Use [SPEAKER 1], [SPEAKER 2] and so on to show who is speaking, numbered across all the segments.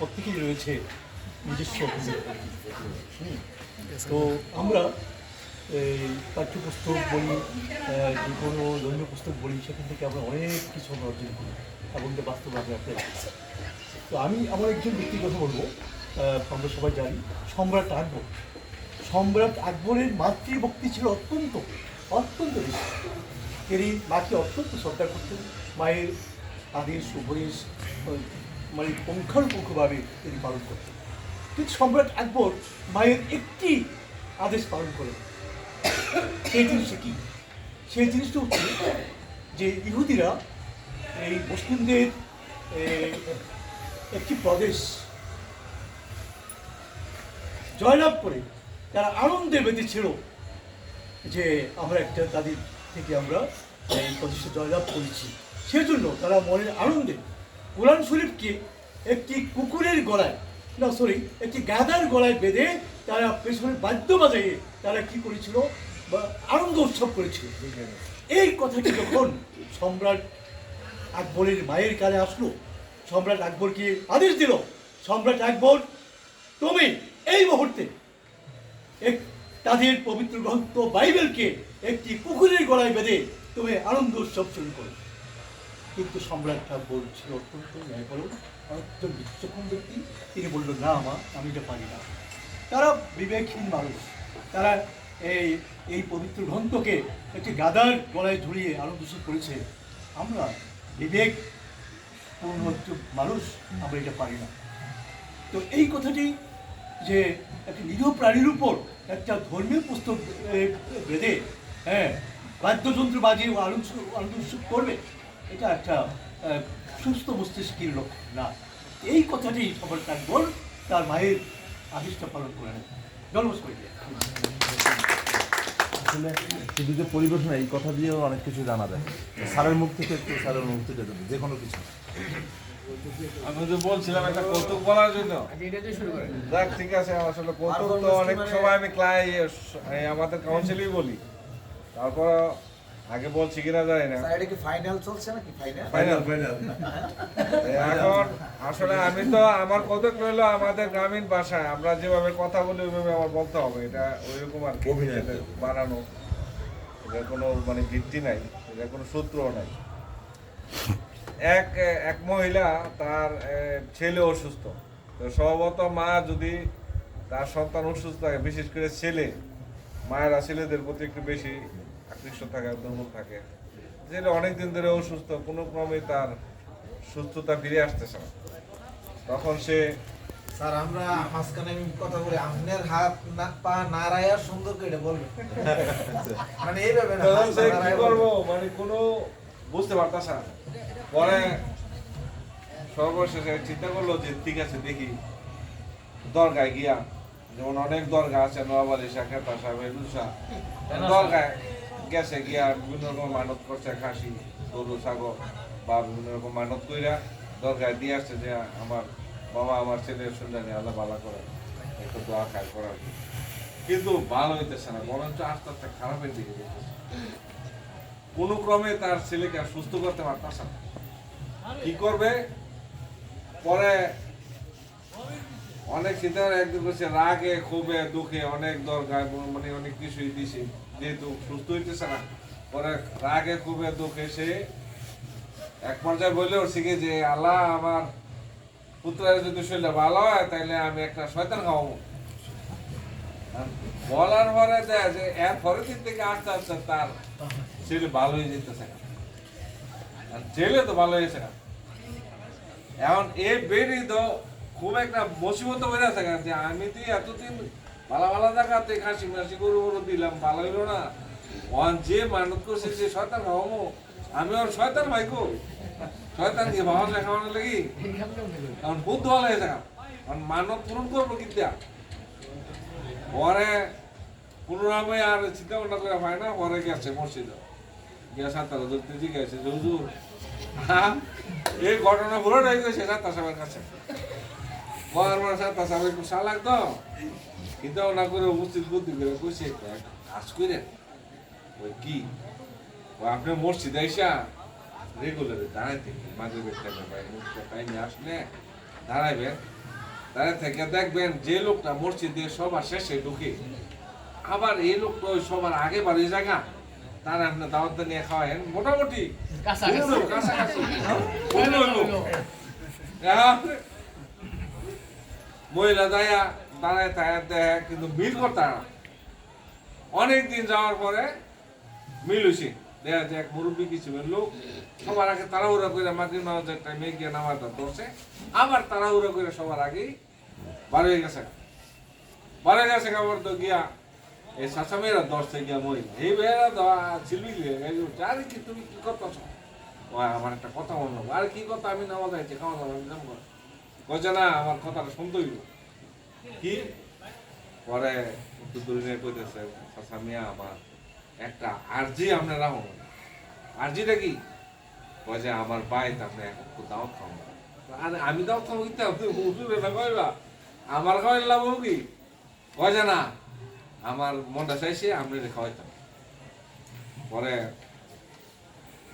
[SPEAKER 1] প্রত্যেকেই রয়েছে নিজস্ব। তো আমরা এই পাঠ্যপুস্তক বলি যে কোনো ধর্মীয় পুস্তক বলি, সেখান থেকে আমরা অনেক কিছু আমরা অর্জন করি এবং এটা বাস্তবে আমরা তো আমি আমার একজন ব্যক্তির কথা বলব আমরা সবাই জানি, সম্রাট আকবর। সম্রাট আকবরের মাতৃভক্তি ছিল অত্যন্ত অত্যন্ত বেশি। তিনি মাকে অত্যন্ত শ্রদ্ধা করতেন। মায়ের আদেশ, উপদেশ মানে পুঙ্খানুপুঙ্খভাবে তিনি পালন করতেন কিন্তু সম্রাট আকবর মায়ের একটি আদেশ পালন করেন সেই জিনিসটা কি? সেই জিনিসটা হচ্ছে যে ইহুদিরা এই মুসলিমদের একটি প্রদেশ জয়লাভ করে তারা আনন্দে বেঁধেছিল যে আমরা একটা তাদের থেকে আমরা এই প্রতিষ্ঠা জয়লাভ করেছি। সেজন্য তারা মনের আনন্দে কোরআন শরীফকে একটি কুকুরের গলায়, না সরি একটি গাদার গলায় বেঁধে তারা পেছনে বাদ্য বাজাইয়ে তারা কি করেছিল? বা আনন্দ উৎসব করেছিল। এই কথাটি যখন সম্রাট আকবরের মায়ের কানে আসলো, সম্রাট আকবরকে আদেশ দিল, সম্রাট আকবর, তুমি এই মুহূর্তে এক তাদের পবিত্র গ্রন্থ বাইবেলকে একটি পুকুরের গলায় বেঁধে তুমি আনন্দ উৎসব শুরু করো। কিন্তু সম্রাট আকবর ছিল অত্যন্ত ন্যায়পরণ অত্যন্ত বিচক্ষণ ব্যক্তি, তিনি বলল না মা, আমি এটা পারি না। তারা বিবেকহীন মানুষ। তারা এই এই পবিত্র গ্রন্থকে একটি গাদার গলায় ঝুলিয়ে আনন্দ উৎসব করেছে। আমরা বিবেক পূর্ণ মানুষ, আমরা এটা পারি না। তো এই কথাটি যে একটা নিরীহ প্রাণীর উপর একটা ধর্মীয় পুস্তক বেঁধে হ্যাঁ বাদ্যযন্ত্র বাজিয়ে আনন্দ করবে, এটা একটা সুস্থ মস্তিষ্কের লক্ষ্য না এই কথাটি সবার আকবর তার মায়ের আদেশটা পালন করে নেয়। জন্মস করে দেয়।
[SPEAKER 2] আসলে যে পরিবেশনা এই কথা দিয়েও অনেক কিছু জানা যায়। স্যারের মুখ থেকে একটু স্যারের মুখ থেকে যে কোনো কিছু।
[SPEAKER 3] আমি তো বলছিলাম একটা কৌতুক বলার জন্য। দেখ ঠিক আছে আসলে কৌতুক তো অনেক সময় আমি ক্লাই আমাদের কাউন্সিলই বলি। তারপর আগে বলছি কিনা জানি না।
[SPEAKER 4] এটা কি ফাইনাল চলছে নাকি? ফাইনাল
[SPEAKER 3] ফাইনাল ফাইনাল এখন আসলে আমি তো আমার কৌতুক রইল আমাদের গ্রামীণ ভাষায়। আমরা যেভাবে কথা বলি ওইভাবে আমার বলতে হবে। এটা ওইরকম আর কি।
[SPEAKER 2] অভিনয়।
[SPEAKER 3] বানানো। এটা কোনো মানে ভিত্তি নাই। এটা কোনো সূত্রও নাই। এক এক মহিলা তার ছেলে অসুস্থ। তো স্বভাবত মা যদি তার সন্তান অসুস্থ থাকে বিশেষ করে ছেলে মায়েরা ছেলেদের প্রতি একটু বেশি আকৃষ্ট থাকে দুর্বল থাকে। ছেলে অনেকদিন ধরে অসুস্থ কোনো ক্রমে তার সুস্থতা ফিরে আসতেছে না। তখন সে
[SPEAKER 4] স্যার আমরা মাঝখানে আমি কথা বলি আপনার হাত না পা নাড়াইয়া সুন্দর করে বলবেন। মানে এইভাবে না
[SPEAKER 3] তখন সে কি করব? মানে কোনো বুঝতে না। পরে সর্বশেষে চিন্তা করল যে ঠিক আছে দেখি দরগায় গিয়া। যেমন অনেক দরগা আছে নোয়াবাড়ি শাখেতা সাহেব রুসা দরগায় গেছে গিয়া বিভিন্ন রকম মানত করছে, খাসি, গরু, ছাগল, বা বিভিন্ন রকম মানত কইরা দরগায় দিয়ে আসছে যে আমার বাবা আমার ছেলের শুনজানি আল্লাহ ভালো করে একটু দোয়া খায়, করার। কিন্তু ভালো হইতেছে না, বরঞ্চ আস্তে আস্তে খারাপের দিকে যেতেছে। কোনো ক্রমে তার ছেলেকে সুস্থ করতে পারতেছে না। কি করবে? পরে অনেক করে একদিন করছে রাগে, ক্ষোভে, দুঃখে অনেক দরকার মানে অনেক কিছুই দিছে। যেহেতু সুস্থ হইতেছে না, পরে রাগে, ক্ষোভে, দুঃখে সে এক পর্যায়ে বলে উঠছে যে, আল্লাহ, আমার পুত্রের যদি শরীরটা ভালো হয় তাহলে আমি একটা শয়তান খাওয়াবো। বলার পরে দেয় যে, এর পরের দিন থেকে আস্তে আস্তে তার ছেলে ভালো হয়ে যেতেছে ছেলে তো ভালো হয়েছে এখন এ বেরি তো খুব একটা মুসিবত হয়ে আছে যে আমি তো এতদিন ভালো ভালো জায়গাতে খাসি মাসি গরু গরু দিলাম ভালো হইল না। ওন যে মানত করছে যে শয়তান খাওয়ামো আমি ওর শয়তান ভাই গো শয়তান দিয়ে ভাবা যায় লাগি? এখন বুদ্ধ ভালো হয়েছে এখন মানত পূরণ করব কিন্তু পরে পুনরামে আর চিন্তা ভাবনা করে হয় না পরে গেছে মসজিদ। গিয়া সাঁতার ধরতে জিজ্ঞাসা হ্যাঁ, এই ঘটনা পুরোটাই গেছে সাঁতার সাহেবের কাছে। বলার পরে সাঁতার সাহেব একটু সালাক তো চিন্তা ভাবনা করে উপস্থিত বুদ্ধি করে কইছে কাজ করে ওই কি? ও আপনি মসজিদে আইসা রেগুলারে দাঁড়াইতে মাঝে বের টাইমে পাই মুখটা টাইমে আসলে দাঁড়াইবেন দাঁড়িয়ে থেকে দেখবেন যে লোকটা মসজিদে সবার শেষে ঢুকে আবার এই লোকটা ওই সবার আগে বাড়ি জায়গা তার আপনি দাওয়াত নিয়ে খাওয়ায়েন মোটামুটি কাছাকাছি। এখন মহিলা দায়া দাঁড়ায় তায়া দেয় কিন্তু মিল করতে অনেক দিন যাওয়ার পরে মিল হয়েছে দেখা যায় এক মুরব্বী কিছু লোক সবার আগে তাড়াহুড়া করে মাটির নামাজের টাইমে গিয়ে নামাজটা ধরছে আবার তাড়াহুড়া করে সবার আগেই বার হয়ে গেছে। বার হয়ে গেছে আবার তো গিয়া, এই শাসামেরা দশটা গিয়া মহিলা। এই বেড়া ছিলবি আরে কি তুমি কি করতেছ? আমার একটা কথা হলো আর কি কথা? আমি নামাজ আইছি, খাওয়া দাওয়া আমি কইছে না আমার কথাটা শুনতে হইব। কি? পরে একটু দূরে কইতেছে, চাচা মিয়া, আমার একটা আরজি আপনি রাখুন আরজিটা কি? কয় যে, আমার বাইত আপনি একটু দাওয়াত খাওয়ান আরে, আমি দাওয়াত খাব কিতা তুমি হুজুরে না কইবা আমার খাওয়াই লাভ কি? কয় না আমার মনটা চাইছে আপনি খাওয়াইতাম। পরে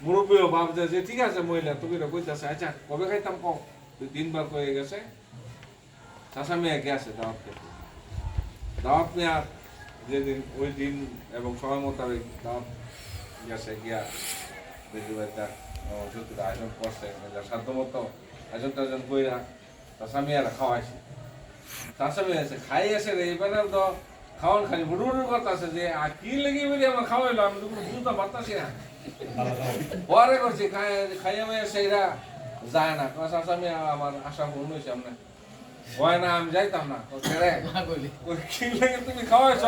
[SPEAKER 3] মুরব্বীও ভাবছে যে ঠিক আছে মহিলা, তুমি তো কইতাছে আচ্ছা কবে খাইতাম কম দুই তিনবার কয়ে গেছে চাষা মেয়ে গেছে দাওয়াত খেতে দাওয়াত মেয়া যেদিন ওই দিন এবং সময় মোতাবেক দাওয়াত গেছে গিয়া ভাই তার যতটুকু আয়োজন করছে সাধ্য মতো আয়োজন টায়োজন কইরা চাষা মেয়েরা খাওয়াইছে। চাষা মেয়ে আছে খাই আছে রে এবারে তো খাওয়ান খালি হুড়ু হুড়ু করতেছে যে আর কি লেগে বেরিয়ে আমার খাওয়াইলো? আমি তো বুঝতে পারতাছি না। পরে করছি খাই খাইয়া মেয়ে সেইরা যায় না। চাষা মেয়ে আমার আশা পূর্ণ হয়েছে আপনার হয় না আমি যাইতাম না। তুমি খাওয়াইছ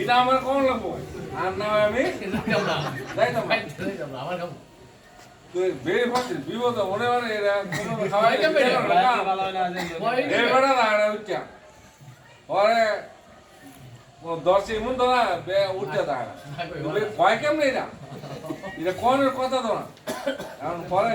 [SPEAKER 3] এটা আমার কোন লাগবো? আর না আমি যাইতাম বেড়ে ফাঁসিস বিপদ মনে মনে এরা খাওয়াই উঠা পরে দশ এমন তো না বে উঠতে থাকে কয় কেমন এটা? এটা কোনের কথা তো না। কারণ পরে